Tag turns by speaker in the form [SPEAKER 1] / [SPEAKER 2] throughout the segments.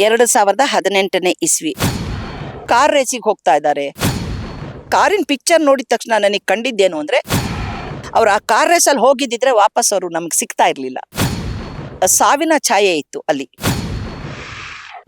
[SPEAKER 1] ಎರಡು ಸಾವಿರದ ಹದಿನೆಂಟನೇ ಇಸ್ವಿ. ಕಾರ್ ರೇಸಿಗೆ ಹೋಗ್ತಾ ಇದ್ದಾರೆ. ಕಾರಿನ ಪಿಕ್ಚರ್ ನೋಡಿದ ತಕ್ಷಣ ನನಗೆ ಕಂಡಿದ್ದೇನು ಅಂದ್ರೆ, ಅವ್ರು ಆ ಕಾರ್ ರೇಸಲ್ಲಿ ಹೋಗಿದ್ದಿದ್ರೆ ವಾಪಸ್ ಅವರು ನಮಗೆ ಸಿಗ್ತಾ ಇರಲಿಲ್ಲ. ಸಾವಿನ ಛಾಯೆ ಇತ್ತು ಅಲ್ಲಿ.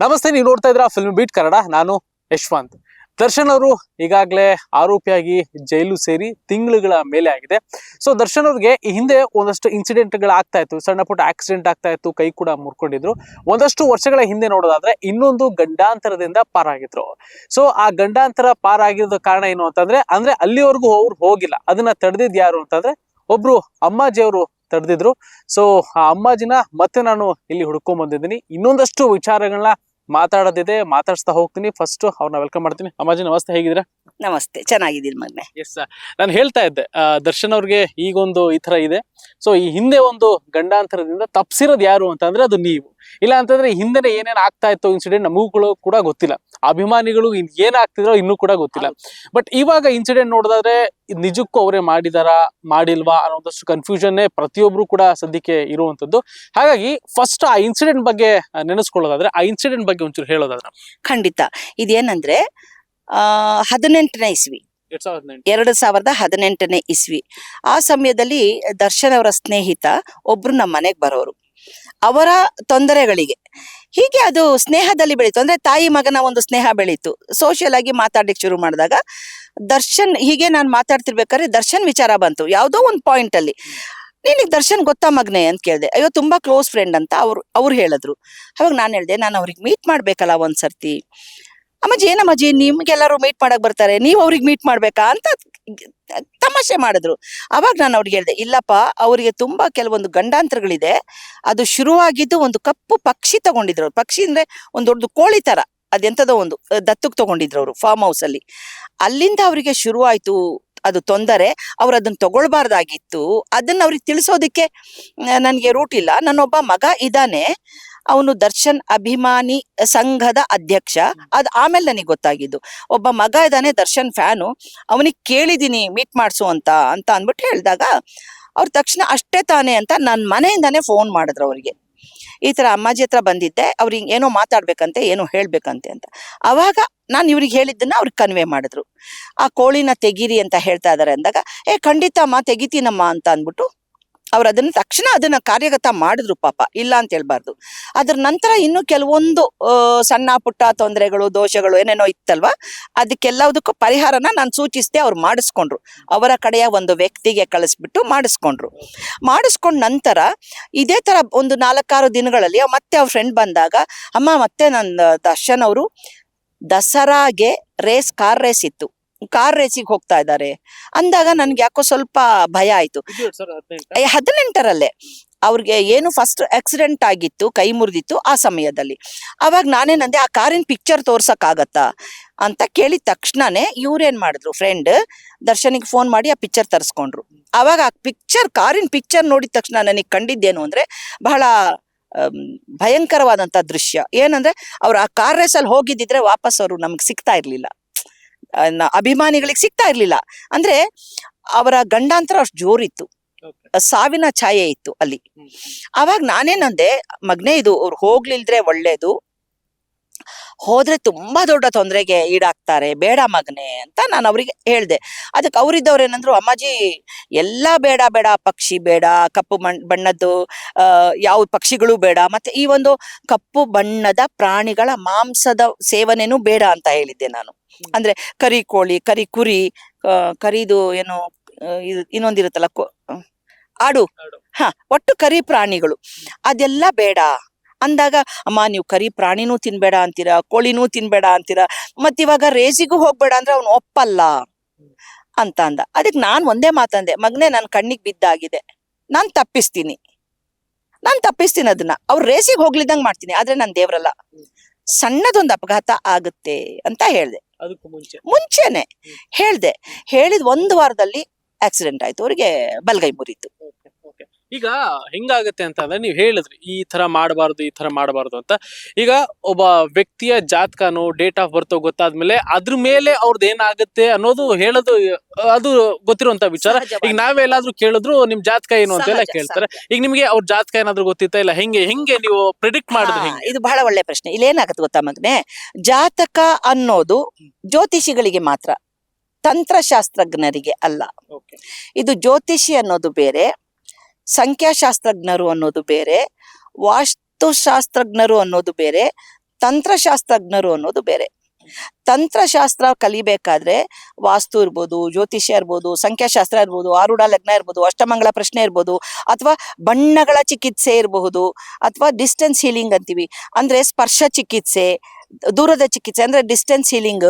[SPEAKER 2] ನಮಸ್ತೆ, ನೀವು ನೋಡ್ತಾ ಇದ್ರ ಫಿಲ್ಮ್ ಬೀಟ್ ಕನ್ನಡ. ನಾನು ಯಶ್ವಂತ್. ದರ್ಶನ್ ಅವರು ಈಗಾಗಲೇ ಆರೋಪಿಯಾಗಿ ಜೈಲು ಸೇರಿ ತಿಂಗಳುಗಳ ಮೇಲೆ ಆಗಿದೆ. ಸೊ ದರ್ಶನ್ ಅವ್ರಿಗೆ ಹಿಂದೆ ಒಂದಷ್ಟು ಇನ್ಸಿಡೆಂಟ್ಗಳು ಆಗ್ತಾ ಇತ್ತು. ಸಣ್ಣ ಪುಟ್ಟ ಆಕ್ಸಿಡೆಂಟ್ ಆಗ್ತಾ ಇತ್ತು, ಕೈ ಕೂಡ ಮುರ್ಕೊಂಡಿದ್ರು. ಒಂದಷ್ಟು ವರ್ಷಗಳ ಹಿಂದೆ ನೋಡೋದಾದ್ರೆ ಇನ್ನೊಂದು ಗಂಡಾಂತರದಿಂದ ಪಾರಾಗಿದ್ರು ಸೊ ಆ ಗಂಡಾಂತರ ಪಾರಾಗಿರೋದ ಕಾರಣ ಏನು ಅಂತಂದ್ರೆ, ಅಂದ್ರೆ ಅಲ್ಲಿವರೆಗೂ ಅವ್ರು ಹೋಗಿಲ್ಲ. ಅದನ್ನ ತಡೆದಿದ್ ಯಾರು ಅಂತಂದ್ರೆ ಒಬ್ರು ಅಮ್ಮಾಜಿ ಅವರು ತಡೆದಿದ್ರು. ಸೊ ಆ ಅಮ್ಮಾಜಿನ ಮತ್ತೆ ನಾನು ಇಲ್ಲಿ ಹುಡ್ಕೊಂಡ್ ಬಂದಿದ್ದೀನಿ ಇನ್ನೊಂದಷ್ಟು ವಿಚಾರಗಳನ್ನ ಮಾತಾಡೋದಿದೆ ಮಾತಾಡ್ಸ್ತಾ ಹೋಗ್ತೀನಿ. ಫಸ್ಟ್ ಅವ್ರನ್ನ ವೆಲ್ಕಮ್ ಮಾಡ್ತೀನಿ. ಅಮ್ಮಾಜಿ ನಮಸ್ತೆ ಹೇಗಿದ್ದೀರಾ?
[SPEAKER 1] ನಮಸ್ತೆ ಚೆನ್ನಾಗಿದ್ದೀನಿ ಮಗ್ನೆ.
[SPEAKER 2] ಎಸ್ ನಾನು ಹೇಳ್ತಾ ಇದ್ದೆ ದರ್ಶನ್ ಅವ್ರಿಗೆ ಈಗೊಂದು ಈ ತರ ಇದೆ. ಸೊ ಈ ಹಿಂದೆ ಒಂದು ಗಂಡಾಂತರದಿಂದ ತಪ್ಸಿರೋದು ಯಾರು ಅಂತಂದ್ರೆ ಅದು ನೀವು. ಇಲ್ಲ ಅಂತಂದ್ರೆ ಹಿಂದೆ ಏನೇನು ಆಗ್ತಾ ಇತ್ತು ಇನ್ಸಿಡೆಂಟ್ ನಮಗೂ ಕೂಡ ಗೊತ್ತಿಲ್ಲ. ಅಭಿಮಾನಿಗಳು ಏನಾಗ್ತಿದ್ರೋ ಇನ್ನೂ ಕೂಡ ಗೊತ್ತಿಲ್ಲ. ಬಟ್ ಇವಾಗ ಇನ್ಸಿಡೆಂಟ್ ನೋಡಿದ್ರೆ ನಿಜಕ್ಕೂ ಅವರೇ ಮಾಡಿದಾರಾ ಮಾಡಿಲ್ವಾ ಅನ್ನೋದಷ್ಟು ಕನ್ಫ್ಯೂಷನ್ ಪ್ರತಿಯೊಬ್ರು ಕೂಡ ಸದ್ಯಕ್ಕೆ ಇರುವಂತದ್ದು. ಹಾಗಾಗಿ ಫಸ್ಟ್ ಆ ಇನ್ಸಿಡೆಂಟ್ ಬಗ್ಗೆ ನೆನೆಸ್ಕೊಳ್ಳೋದಾದ್ರೆ ಆ ಇನ್ಸಿಡೆಂಟ್ ಬಗ್ಗೆ ಒಂಚೂರು ಹೇಳೋದಾದ್ರೆ.
[SPEAKER 1] ಖಂಡಿತ. ಇದೇನಂದ್ರೆ ಆ ಹದಿನೆಂಟನೇ ಇಸ್ವಿ.
[SPEAKER 2] ಎರಡು ಸಾವಿರದ
[SPEAKER 1] ಹದಿನೆಂಟನೇ ಇಸ್ವಿ. ಆ ಸಮಯದಲ್ಲಿ ದರ್ಶನ್ ಅವರ ಸ್ನೇಹಿತ ಒಬ್ರು ನಮ್ಮ ಮನೆಗೆ ಬರೋರು. ಅವರ ತೊಂದರೆಗಳಿಗೆ ಹೀಗೆ ಅದು ಸ್ನೇಹದಲ್ಲಿ ಬೆಳೀತು. ಅಂದ್ರೆ ತಾಯಿ ಮಗನ ಒಂದು ಸ್ನೇಹ ಬೆಳೀತು. ಸೋಷಿಯಲ್ ಆಗಿ ಮಾತಾಡ್ಲಿಕ್ಕೆ ಶುರು ಮಾಡಿದಾಗ ದರ್ಶನ್, ಹೀಗೆ ನಾನು ಮಾತಾಡ್ತಿರ್ಬೇಕಾದ್ರೆ ದರ್ಶನ್ ವಿಚಾರ ಬಂತು. ಯಾವುದೋ ಒಂದು ಪಾಯಿಂಟ್ ಅಲ್ಲಿ. ನಿನಗೆ ದರ್ಶನ್ ಗೊತ್ತಾ ಮಗ್ನೆ ಅಂತ ಕೇಳಿದೆ. ಅಯ್ಯೋ, ತುಂಬಾ ಕ್ಲೋಸ್ ಫ್ರೆಂಡ್ ಅಂತ ಅವ್ರು ಅವ್ರು ಹೇಳಿದ್ರು. ಅವಾಗ ನಾನು ಹೇಳ್ದೆ, ನಾನು ಅವ್ರಿಗೆ ಮೀಟ್ ಮಾಡ್ಬೇಕಲ್ಲ ಒಂದ್ಸರ್ತಿ. ಅಮ್ಮಾಜಿ ಏನಮ್ಮಾಜಿ ನಿಮ್ಗೆಲ್ಲರೂ ಮೀಟ್ ಮಾಡಕ್ ಬರ್ತಾರೆ, ನೀವು ಅವ್ರಿಗೆ ಮೀಟ್ ಮಾಡ್ಬೇಕಾ ಅಂತ ತಮಾಷೆ ಮಾಡಿದ್ರು. ಅವಾಗ ನಾನು ಅವ್ರಿಗೆ ಹೇಳಿದೆ, ಇಲ್ಲಪ್ಪ, ಅವರಿಗೆ ತುಂಬಾ ಕೆಲವೊಂದು ಗಂಡಾಂತರಗಳಿದೆ. ಅದು ಶುರುವಾಗಿದ್ದು ಒಂದು ಕಪ್ಪು ಪಕ್ಷಿ ತಗೊಂಡಿದ್ರು. ಪಕ್ಷಿ ಅಂದ್ರೆ ಒಂದು ದೊಡ್ಡ ಕೋಳಿ ತರ ಅದೆಂತದೋ ಒಂದು ದತ್ತಕ್ ತಗೊಂಡಿದ್ರು ಅವರು ಫಾರ್ಮ್ ಹೌಸ್ ಅಲ್ಲಿ. ಅಲ್ಲಿಂದ ಅವರಿಗೆ ಶುರುವಾಯ್ತು ಅದು ತೊಂದರೆ, ಅವ್ರು ಅದನ್ನ ತಗೊಳ್ಬಾರ್ದಾಗಿತ್ತು. ಅದನ್ನ ಅವ್ರಿಗೆ ತಿಳಿಸೋದಿಕ್ಕೆ ನನಗೆ ರೂಟ್ ಇಲ್ಲ. ನನ್ನೊಬ್ಬ ಮಗ ಇದ್ದಾನೆ. ಅವನು ದರ್ಶನ್ ಅಭಿಮಾನಿ ಸಂಘದ ಅಧ್ಯಕ್ಷ. ಅದ್ ಆಮೇಲೆ ನನಗೆ ಗೊತ್ತಾಗಿದ್ದು. ಒಬ್ಬ ಮಗ ಇದ್ದಾನೆ ದರ್ಶನ್ ಫ್ಯಾನು. ಅವನಿಗೆ ಕೇಳಿದೀನಿ ಮೀಟ್ ಮಾಡಿಸು ಅಂತ ಅಂತ ಅಂದ್ಬಿಟ್ಟು ಹೇಳಿದಾಗ ಅವ್ರ ತಕ್ಷಣ ಅಷ್ಟೇ ತಾನೇ ಅಂತ ನನ್ನ ಮನೆಯಿಂದಾನೇ ಫೋನ್ ಮಾಡಿದ್ರು ಅವ್ರಿಗೆ. ಈ ತರ ಅಮ್ಮಾಜಿ ಹತ್ರ ಬಂದಿದ್ದೆ ಅವ್ರಿಗೆ ಏನೋ ಮಾತಾಡ್ಬೇಕಂತೆ ಏನೋ ಹೇಳ್ಬೇಕಂತೆ ಅಂತ. ಅವಾಗ ನಾನು ಇವ್ರಿಗೆ ಹೇಳಿದ್ದನ್ನ ಅವ್ರಿಗೆ ಕನ್ವೆ ಮಾಡಿದ್ರು. ಆ ಕೋಳಿನ ತೆಗೀರಿ ಅಂತ ಹೇಳ್ತಾ ಇದಾರೆ ಅಂದಾಗ ಏ ಖಂಡಿತ ಅಮ್ಮ ತೆಗಿತೀನಮ್ಮ ಅಂತ ಅಂದ್ಬಿಟ್ಟು ಅವ್ರು ಅದನ್ನ ತಕ್ಷಣ ಅದನ್ನ ಕಾರ್ಯಗತ ಮಾಡಿದ್ರು ಪಾಪ, ಇಲ್ಲ ಅಂತ ಹೇಳ್ಬಾರ್ದು. ಅದ್ರ ನಂತರ ಇನ್ನು ಕೆಲವೊಂದು ಸಣ್ಣ ಪುಟ್ಟ ತೊಂದರೆಗಳು, ದೋಷಗಳು ಏನೇನೋ ಇತ್ತಲ್ವಾ, ಅದಕ್ಕೆಲ್ಲದಕ್ಕೂ ಪರಿಹಾರನ ನಾನು ಸೂಚಿಸಿದೆ ಅವ್ರು ಮಾಡಿಸ್ಕೊಂಡ್ರು. ಅವರ ಕಡೆಯ ಒಂದು ವ್ಯಕ್ತಿಗೆ ಕಳಿಸ್ಬಿಟ್ಟು ಮಾಡಿಸ್ಕೊಂಡ್ರು. ಮಾಡಿಸ್ಕೊಂಡ ನಂತರ ಇದೇ ತರ ಒಂದು ನಾಲ್ಕಾರು ದಿನಗಳಲ್ಲಿ ಮತ್ತೆ ಅವ್ರ ಫ್ರೆಂಡ್ ಬಂದಾಗ, ಅಮ್ಮ, ಮತ್ತೆ ನನ್ನ ದರ್ಶನ್ ಅವರು ದಸರಾಗೆ ರೇಸ್, ಕಾರ್ ರೇಸ್ ಇತ್ತು. ಕಾರ್ ರೇಸಿಗೆ ಹೋಗ್ತಾ ಇದ್ದಾರೆ. ಅಂದಾಗ ನನ್ಗೆ ಯಾಕೋ ಸ್ವಲ್ಪ ಭಯ ಆಯ್ತು. ಹದಿನೆಂಟರಲ್ಲೇ. ಅವ್ರಿಗೆ ಏನು ಫಸ್ಟ್ ಆಕ್ಸಿಡೆಂಟ್ ಆಗಿತ್ತು ಕೈ ಮುರಿದಿತ್ತು ಆ ಸಮಯದಲ್ಲಿ. ಅವಾಗ ನಾನೇನಂದೆ ಆ ಕಾರಿನ ಪಿಕ್ಚರ್ ತೋರ್ಸಕ್ಕಾಗತ್ತಾ? ಅಂತ ಕೇಳಿದ ತಕ್ಷಣನೇ ಇವ್ರೇನ್ ಮಾಡಿದ್ರು ಫ್ರೆಂಡ್ ದರ್ಶನಿಗೆ ಫೋನ್ ಮಾಡಿ ಆ ಪಿಕ್ಚರ್ ತರಿಸ್ಕೊಂಡ್ರು. ಅವಾಗ ಆ ಪಿಕ್ಚರ್ ಕಾರಿನ ಪಿಕ್ಚರ್ ನೋಡಿದ ತಕ್ಷಣ ನನಗೆ ಕಂಡಿದ್ದೇನು ಅಂದ್ರೆ ಬಹಳ ಭಯಂಕರವಾದಂತ ದೃಶ್ಯ. ಏನಂದ್ರೆ ಅವ್ರು ಆ ಕಾರ್ ರೇಸಲ್ಲಿ ಹೋಗಿದ್ದಿದ್ರೆ ವಾಪಸ್ ಅವರು ನಮ್ಗೆ ಸಿಗ್ತಾ ಇರ್ಲಿಲ್ಲ. ಅಭಿಮಾನಿಗಳಿಗೆ ಸಿಗ್ತಾ ಇರ್ಲಿಲ್ಲ. ಅಂದ್ರೆ ಅವರ ಗಂಡಾಂತರ ಅಷ್ಟು ಜೋರಿತ್ತು. ಸಾವಿನ ಛಾಯೆ ಇತ್ತು ಅಲ್ಲಿ. ಅವಾಗ ನಾನೇನಂದೆ ಮಗ್ನೇ ಇದು ಅವ್ರು ಹೋಗ್ಲಿಲ್ದ್ರೆ ಒಳ್ಳೇದು. ಹೋದ್ರೆ ತುಂಬಾ ದೊಡ್ಡ ತೊಂದರೆಗೆ ಈಡಾಗ್ತಾರೆ ಬೇಡ ಮಗನೆ ಅಂತ ನಾನು ಅವ್ರಿಗೆ ಹೇಳ್ದೆ. ಅದಕ್ಕೆ ಅವ್ರಿದ್ದವ್ರು ಏನಂದ್ರು ಅಮ್ಮಾಜಿ ಎಲ್ಲ ಬೇಡ ಬೇಡ ಪಕ್ಷಿ ಬೇಡ ಕಪ್ಪು ಮಣ್ ಬಣ್ಣದ್ದು ಯಾವ ಪಕ್ಷಿಗಳು ಬೇಡ ಮತ್ತೆ ಈ ಒಂದು ಕಪ್ಪು ಬಣ್ಣದ ಪ್ರಾಣಿಗಳ ಮಾಂಸದ ಸೇವನೆನೂ ಬೇಡ ಅಂತ ಹೇಳಿದ್ದೆ ನಾನು. ಅಂದ್ರೆ ಕರಿ ಕೋಳಿ ಕರಿ ಕುರಿ ಆ, ಕರಿದು ಏನು ಇದು ಇನ್ನೊಂದಿರುತ್ತಲ್ಲ ಆಡು. ಹ ಒಟ್ಟು ಕರಿ ಪ್ರಾಣಿಗಳು. ಅದೆಲ್ಲ ಬೇಡ. ಅಂದಾಗ ಅಮ್ಮ ನೀವು ಕರಿ ಪ್ರಾಣಿನೂ ತಿನ್ಬೇಡ ಅಂತೀರಾ ಕೋಳಿನೂ ತಿನ್ಬೇಡ ಅಂತೀರಾ ಮತ್ತಿವಾಗ ಇವಾಗ ರೇಸಿಗೂ ಹೋಗ್ಬೇಡ ಅಂದ್ರೆ ಅವ್ನು ಒಪ್ಪಲ್ಲ. ಅಂತ ಅಂದ. ಅದಕ್ಕೆ ನಾನ್ ಒಂದೇ ಮಾತಂದೆ ಮಗ್ನೆ ನನ್ ಕಣ್ಣಿಗೆ ಬಿದ್ದಾಗಿದೆ. ನಾನ್ ತಪ್ಪಿಸ್ತೀನಿ. ನಾನ್ ತಪ್ಪಿಸ್ತೀನಿ ಅದನ್ನ ಅವ್ರು ರೇಸಿಗೆ ಹೋಗ್ಲಿದ್ದಂಗೆ ಮಾಡ್ತೀನಿ ಆದ್ರೆ ನಾನು ದೇವ್ರಲ್ಲ. ಸಣ್ಣದೊಂದು ಅಪಘಾತ ಆಗುತ್ತೆ ಅಂತ ಹೇಳ್ದೆ.
[SPEAKER 2] ಮುಂಚೆ.
[SPEAKER 1] ಮುಂಚೆನೆ ಹೇಳ್ದೆ. ಹೇಳಿದ ಒಂದು ವಾರದಲ್ಲಿ ಆಕ್ಸಿಡೆಂಟ್ ಆಯ್ತು. ಅವ್ರಿಗೆ ಬಲ್ಗೈ ಮುರಿತು.
[SPEAKER 2] ಈಗ ಹೆಂಗಾಗತ್ತೆ ಅಂತ ಅಂದ್ರೆ ನೀವು ಹೇಳಿದ್ರಿ ಈ ತರ ಮಾಡಬಾರ್ದು ಈ ತರ ಮಾಡಬಾರ್ದು ಅಂತ. ಈಗ ಒಬ್ಬ ವ್ಯಕ್ತಿಯ ಜಾತಕನೋ ಡೇಟ್ ಆಫ್ ಬರ್ತ್ ಗೊತ್ತಾದ್ಮೇಲೆ ಅದ್ರ ಮೇಲೆ ಅವ್ರದ್ದು ಏನಾಗುತ್ತೆ ಅನ್ನೋದು ಹೇಳೋದು ಅದು ಗೊತ್ತಿರುವಂತ ವಿಚಾರ. ಈಗ ನಾವೆಲ್ಲಾದ್ರೂ ಕೇಳಿದ್ರು ನಿಮ್ ಜಾತಕ ಏನು ಅಂತೆಲ್ಲ
[SPEAKER 1] ಎಲ್ಲಾ
[SPEAKER 2] ಕೇಳ್ತಾರೆ. ಈಗ ನಿಮ್ಗೆ ಅವ್ರ ಜಾತಕ ಏನಾದ್ರು ಗೊತ್ತಿತ್ತ ಇಲ್ಲ ಹೆಂಗೆ ಹೆಂಗೆ ನೀವು ಪ್ರಿಡಿಕ್ಟ್ ಮಾಡಿದ್ರೆ ಹೆಂಗೆ?
[SPEAKER 1] ಇದು ಬಹಳ ಒಳ್ಳೆ ಪ್ರಶ್ನೆ. ಇಲ್ಲಿ ಏನಾಗುತ್ತೆ ಗೊತ್ತಾ ಮಗನೆ? ಜಾತಕ ಅನ್ನೋದು ಜ್ಯೋತಿಷಿಗಳಿಗೆ ಮಾತ್ರ ತಂತ್ರಶಾಸ್ತ್ರಜ್ಞರಿಗೆ ಅಲ್ಲ. ಇದು ಜ್ಯೋತಿಷಿ ಅನ್ನೋದು ಬೇರೆ ಸಂಖ್ಯಾಶಾಸ್ತ್ರಜ್ಞರು ಅನ್ನೋದು ಬೇರೆ, ವಾಸ್ತುಶಾಸ್ತ್ರಜ್ಞರು ಅನ್ನೋದು ಬೇರೆ, ತಂತ್ರಶಾಸ್ತ್ರಜ್ಞರು ಅನ್ನೋದು ಬೇರೆ. ತಂತ್ರಶಾಸ್ತ್ರ ಕಲಿಬೇಕಾದ್ರೆ ವಾಸ್ತು ಇರ್ಬೋದು, ಜ್ಯೋತಿಷ್ಯ ಇರ್ಬೋದು, ಸಂಖ್ಯಾಶಾಸ್ತ್ರ ಇರ್ಬೋದು, ಆರೂಢ ಲಗ್ನ ಇರ್ಬೋದು, ಅಷ್ಟಮಂಗಳ ಪ್ರಶ್ನೆ ಇರ್ಬೋದು, ಅಥವಾ ಬಣ್ಣಗಳ ಚಿಕಿತ್ಸೆ ಇರಬಹುದು, ಅಥವಾ ಡಿಸ್ಟೆನ್ಸ್ ಹೀಲಿಂಗ್ ಅಂತೀವಿ. ಅಂದ್ರೆ ಸ್ಪರ್ಶ ಚಿಕಿತ್ಸೆ, ದೂರದ ಚಿಕಿತ್ಸೆ, ಅಂದ್ರೆ distance healing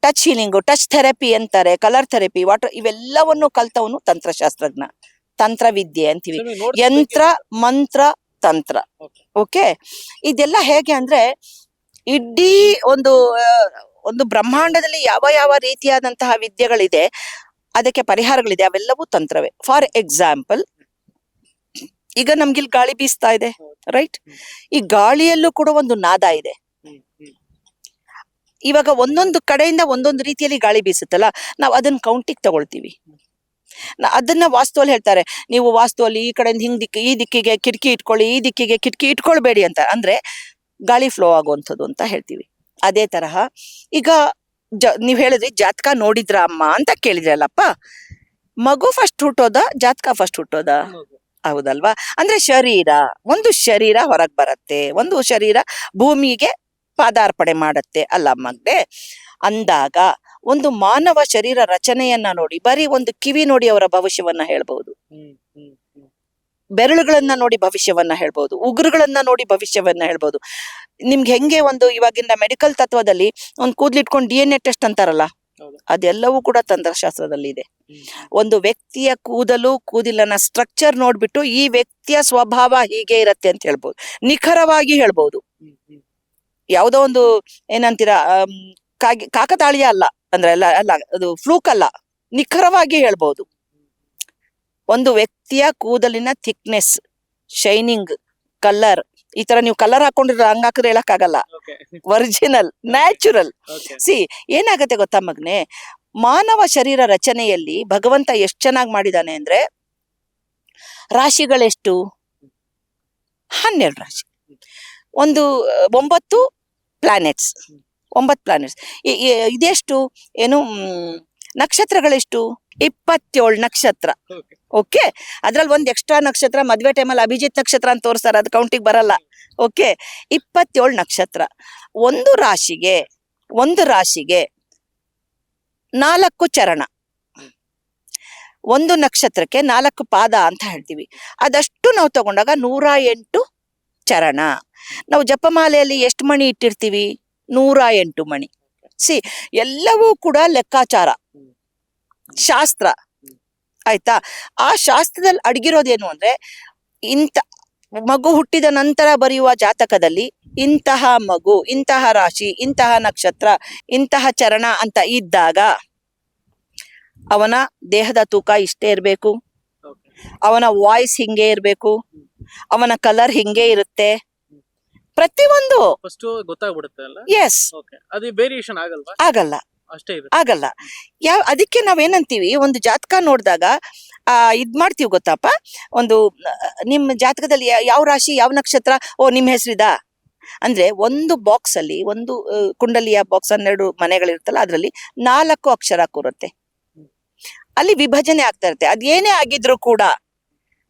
[SPEAKER 1] touch healing touch therapy ಅಂತಾರೆ ಕಲರ್ ಥೆರಪಿ ವಾಟರ್ ಇವೆಲ್ಲವನ್ನು ಕಲ್ತವನು ತಂತ್ರಶಾಸ್ತ್ರಜ್ಞ. ತಂತ್ರವಿದ್ಯೆ ಅಂತೀವಿ. ಯಂತ್ರ ಮಂತ್ರ ತಂತ್ರ. ಓಕೆ. ಇದೆಲ್ಲ ಹೇಗೆ ಅಂದ್ರೆ ಇಡೀ ಒಂದು ಒಂದು ಬ್ರಹ್ಮಾಂಡದಲ್ಲಿ ಯಾವ ಯಾವ ರೀತಿಯಾದಂತಹ ವಿದ್ಯೆಗಳಿದೆ ಅದಕ್ಕೆ ಪರಿಹಾರಗಳಿದೆ ಅವೆಲ್ಲವೂ ತಂತ್ರವೇ. ಫಾರ್ ಎಕ್ಸಾಂಪಲ್ ಈಗ ನಮ್ಗಿಲ್ ಗಾಳಿ ಬೀಸ್ತಾ ಇದೆ ರೈಟ್? ಈ ಗಾಳಿಯಲ್ಲೂ ಕೂಡ ಒಂದು ನಾದ ಇದೆ. ಇವಾಗ ಒಂದೊಂದು ಕಡೆಯಿಂದ ಒಂದೊಂದು ರೀತಿಯಲ್ಲಿ ಗಾಳಿ ಬೀಸುತ್ತಲ್ಲ ನಾವು ಅದನ್ನ ಕೌಂಟಿಗೆ ತಗೊಳ್ತೀವಿ. ಅದನ್ನ ವಾಸ್ತುವಲ್ಲಿ ಹೇಳ್ತಾರೆ. ನೀವು ವಾಸ್ತುವಲ್ಲಿ ಈ ಕಡೆಯಿಂದ ಹಿಂಗ್ ದಿಕ್ಕಿ ಈ ದಿಕ್ಕಿಗೆ ಕಿಟಕಿ ಇಟ್ಕೊಳ್ಳಿ, ಈ ದಿಕ್ಕಿಗೆ ಕಿಟಕಿ ಇಟ್ಕೊಳ್ಬೇಡಿ ಅಂತ. ಅಂದ್ರೆ ಗಾಳಿ ಫ್ಲೋ ಆಗುವಂಥದ್ದು ಅಂತ ಹೇಳ್ತೀವಿ. ಅದೇ ತರಹ ಈಗ ಜ, ನೀವ್ ಹೇಳಿದ್ರಿ ಜಾತಕ ನೋಡಿದ್ರ ಅಮ್ಮ ಅಂತ ಕೇಳಿದ್ರಲ್ಲಪ್ಪ ಮಗು ಫಸ್ಟ್ ಹುಟ್ಟೋದ, ಜಾತಕ ಫಸ್ಟ್ ಹುಟ್ಟೋದ? ಹೌದಲ್ವಾ? ಅಂದ್ರೆ ಶರೀರ, ಒಂದು ಶರೀರ ಹೊರಗ್ ಬರತ್ತೆ, ಒಂದು ಶರೀರ ಭೂಮಿಗೆ ಪಾದಾರ್ಪಣೆ ಮಾಡತ್ತೆ ಅಲ್ಲ ಮಗ್ದೆ ಅಂದಾಗ ಒಂದು ಮಾನವ ಶರೀರ ರಚನೆಯನ್ನ ನೋಡಿ ಬರೀ ಒಂದು ಕಿವಿ ನೋಡಿ ಅವರ ಭವಿಷ್ಯವನ್ನ ಹೇಳ್ಬಹುದು. ಬೆರಳುಗಳನ್ನ ನೋಡಿ ಭವಿಷ್ಯವನ್ನ ಹೇಳ್ಬಹುದು ಉಗುರುಗಳನ್ನ ನೋಡಿ ಭವಿಷ್ಯವನ್ನ ಹೇಳ್ಬಹುದು ನಿಮ್ಗೆ ಹೆಂಗೆ ಒಂದು ಇವಾಗಿನ ಮೆಡಿಕಲ್ ತತ್ವದಲ್ಲಿ ಒಂದು ಕೂದ್ಲಿಟ್ಕೊಂಡು ಡಿ ಎನ್ ಎ ಟೆಸ್ಟ್ ಅಂತಾರಲ್ಲ ಅದೆಲ್ಲವೂ ಕೂಡ ತಂತ್ರಶಾಸ್ತ್ರದಲ್ಲಿ ಇದೆ. ಒಂದು ವ್ಯಕ್ತಿಯ ಕೂದಲು ಕೂದಲನ ಸ್ಟ್ರಕ್ಚರ್ ನೋಡ್ಬಿಟ್ಟು ಈ ವ್ಯಕ್ತಿಯ ಸ್ವಭಾವ ಹೀಗೆ ಇರತ್ತೆ ಅಂತ ಹೇಳ್ಬಹುದು ನಿಖರವಾಗಿ
[SPEAKER 2] ಹೇಳ್ಬಹುದು.
[SPEAKER 1] ಯಾವುದೋ ಒಂದು ಏನಂತೀರಾ ಕಾಗಿ ಕಾಕತಾಳೀಯ ಅಲ್ಲ. ಅಂದ್ರೆ ಅಲ್ಲ ಅಲ್ಲ ಅದು ಫ್ಲೂಕ್ ಅಲ್ಲ ನಿಖರವಾಗಿ ಹೇಳ್ಬೋದು. ಒಂದು ವ್ಯಕ್ತಿಯ ಕೂದಲಿನ ಥಿಕ್ನೆಸ್ ಶೈನಿಂಗ್ ಕಲರ್ ಈ ತರ ನೀವು ಕಲರ್ ಹಾಕೊಂಡಿರೋ ಹಂಗ ಹಾಕಿದ್ರೆ ಹೇಳಕ್ಕಾಗಲ್ಲ. Original natural. ಸಿ ಏನಾಗತ್ತೆ ಗೊತ್ತಾ ಮಗ್ನೆ? ಮಾನವ ಶರೀರ ರಚನೆಯಲ್ಲಿ ಭಗವಂತ ಎಷ್ಟು ಚೆನ್ನಾಗಿ ಮಾಡಿದಾನೆ ಅಂದ್ರೆ ರಾಶಿಗಳೆಷ್ಟು? ಹನ್ನೆರಡು ರಾಶಿ. ಒಂದು ಒಂಬತ್ತು ಪ್ಲಾನೆಟ್ಸ್ ಒಂಬತ್ತು ಪ್ಲಾನೆಟ್ಸ್ ಇದೆಷ್ಟು? ಏನು ನಕ್ಷತ್ರಗಳೆಷ್ಟು? ಇಪ್ಪತ್ತೇಳು ನಕ್ಷತ್ರ. ಓಕೆ? ಅದ್ರಲ್ಲಿ ಒಂದು ಎಕ್ಸ್ಟ್ರಾ ನಕ್ಷತ್ರ ಮದುವೆ ಟೈಮಲ್ಲಿ ಅಭಿಜಿತ್ ನಕ್ಷತ್ರ ಅಂತ ತೋರಿಸ್ತಾರೆ ಅದು ಕೌಂಟಿಗೆ ಬರಲ್ಲ. ಓಕೆ? ಇಪ್ಪತ್ತೇಳು ನಕ್ಷತ್ರ. ಒಂದು ರಾಶಿಗೆ ಒಂದು ರಾಶಿಗೆ ನಾಲ್ಕು ಚರಣ. ಒಂದು ನಕ್ಷತ್ರಕ್ಕೆ ನಾಲ್ಕು ಪಾದ ಅಂತ ಹೇಳ್ತೀವಿ. ಅದಷ್ಟು ನಾವು ತಗೊಂಡಾಗ ನೂರ ಎಂಟು ಚರಣ. ನಾವು ಜಪಮಾಲೆಯಲ್ಲಿ ಎಷ್ಟು ಮಣಿ ಇಟ್ಟಿರ್ತೀವಿ? ನೂರ ಎಂಟು ಮಣಿ. ಸಿ, ಎಲ್ಲವೂ ಕೂಡ ಲೆಕ್ಕಾಚಾರ. ಶಾಸ್ತ್ರ. ಆಯ್ತಾ? ಆ ಶಾಸ್ತ್ರದಲ್ಲಿ ಅಡಗಿರೋದೇನು ಅಂದ್ರೆ, ಇಂಥ ಮಗು ಹುಟ್ಟಿದ ನಂತರ ಬರೆಯುವ ಜಾತಕದಲ್ಲಿ ಇಂತಹ ಮಗು, ಇಂತಹ ರಾಶಿ, ಇಂತಹ ನಕ್ಷತ್ರ, ಇಂತಹ ಚರಣ ಅಂತ ಇದ್ದಾಗ ಅವನ ದೇಹದ ತೂಕ ಇಷ್ಟೇ ಇರಬೇಕು. ಅವನ ವಾಯ್ಸ್ ಹಿಂಗೆ ಇರಬೇಕು. ಅವನ ಕಲರ್ ಹಿಂಗೆ ಇರುತ್ತೆ. ಪ್ರತಿಯೊಂದು
[SPEAKER 2] ಫಸ್ಟ್ ಗೊತ್ತಾಗ್ಬಿಡುತ್ತೆ ಅಲ್ಲ?
[SPEAKER 1] ಎಸ್
[SPEAKER 2] ಓಕೆ ಅದು ವೇರಿಯೇಷನ್ ಆಗಲ್ವಾ?
[SPEAKER 1] ಆಗಲ್ಲ.
[SPEAKER 2] ಅಷ್ಟೇ
[SPEAKER 1] ಆಗಲ್ಲ. ಯಾವ ಅದಕ್ಕೆ ನಾವೇನಂತೀವಿ ಒಂದು ಜಾತಕ ನೋಡಿದಾಗ ಆ ಇದ್ ಮಾಡ್ತೀವಿ ಗೊತ್ತಪ್ಪ? ಒಂದು ನಿಮ್ಮ ಜಾತಕದಲ್ಲಿ ಯಾವ ರಾಶಿ ಯಾವ ನಕ್ಷತ್ರ ಓ ನಿಮ್ಮ ಹೆಸರಿದಾ? ಅಂದ್ರೆ ಒಂದು ಬಾಕ್ಸ್ ಅಲ್ಲಿ ಒಂದು ಕುಂಡಲಿಯ ಬಾಕ್ಸ್ ಹನ್ನೆರಡು ಮನೆಗಳಿರುತ್ತಲ್ಲ ಅದರಲ್ಲಿ ನಾಲ್ಕು ಅಕ್ಷರ ಕೂರುತ್ತೆ. ಅಲ್ಲಿ ವಿಭಜನೆ ಆಗ್ತಾ ಇರುತ್ತೆ. ಅದೇನೇ ಆಗಿದ್ರು ಕೂಡ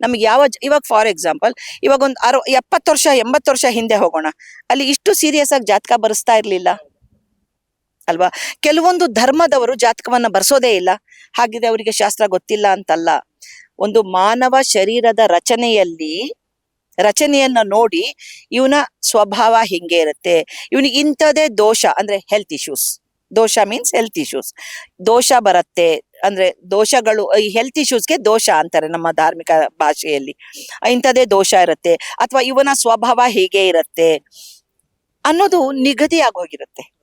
[SPEAKER 1] ನಮ್ಗೆ ಯಾವ ಇವಾಗ ಫಾರ್ ಎಕ್ಸಾಂಪಲ್ ಇವಾಗ ಒಂದು ಅರ, ಎಪ್ಪತ್ತು ವರ್ಷ, ಎಂಬತ್ತು ವರ್ಷ ಹಿಂದೆ ಹೋಗೋಣ. ಅಲ್ಲಿ ಇಷ್ಟು ಸೀರಿಯಸ್ ಆಗಿ ಜಾತಕ ಬರೆಸ್ತಾ ಇರಲಿಲ್ಲ. ಅಲ್ವಾ? ಕೆಲವೊಂದು ಧರ್ಮದವರು ಜಾತಕವನ್ನ ಬರ್ಸೋದೇ ಇಲ್ಲ. ಹಾಗಿದ್ರೆ ಅವರಿಗೆ ಶಾಸ್ತ್ರ ಗೊತ್ತಿಲ್ಲ ಅಂತಲ್ಲ. ಒಂದು ಮಾನವ ಶರೀರದ ರಚನೆಯಲ್ಲಿ, ರಚನೆಯನ್ನ ನೋಡಿ ಇವನ ಸ್ವಭಾವ ಹಿಂಗೆ ಇರುತ್ತೆ. ಇವನಿಗೆ ಇಂಥದೇ ದೋಷ, ಅಂದ್ರೆ ಹೆಲ್ತ್ ಇಶ್ಯೂಸ್ ದೋಷ ಮೀನ್ಸ್ ಹೆಲ್ತ್ ಇಶ್ಯೂಸ್ ದೋಷ ಬರುತ್ತೆ ಅಂದ್ರೆ ದೋಷಗಳು, ಈ ಹೆಲ್ತ್ ಇಶ್ಯೂಸ್ಗೆ ದೋಷ ಅಂತಾರೆ ನಮ್ಮ ಧಾರ್ಮಿಕ ಭಾಷೆಯಲ್ಲಿ. ಇಂಥದೇ ದೋಷ ಇರುತ್ತೆ. ಅಥವಾ ಇವನ ಸ್ವಭಾವ ಹೀಗೆ ಇರುತ್ತೆ ಅನ್ನೋದು ನಿಗದಿ ಆಗೋಗಿರುತ್ತೆ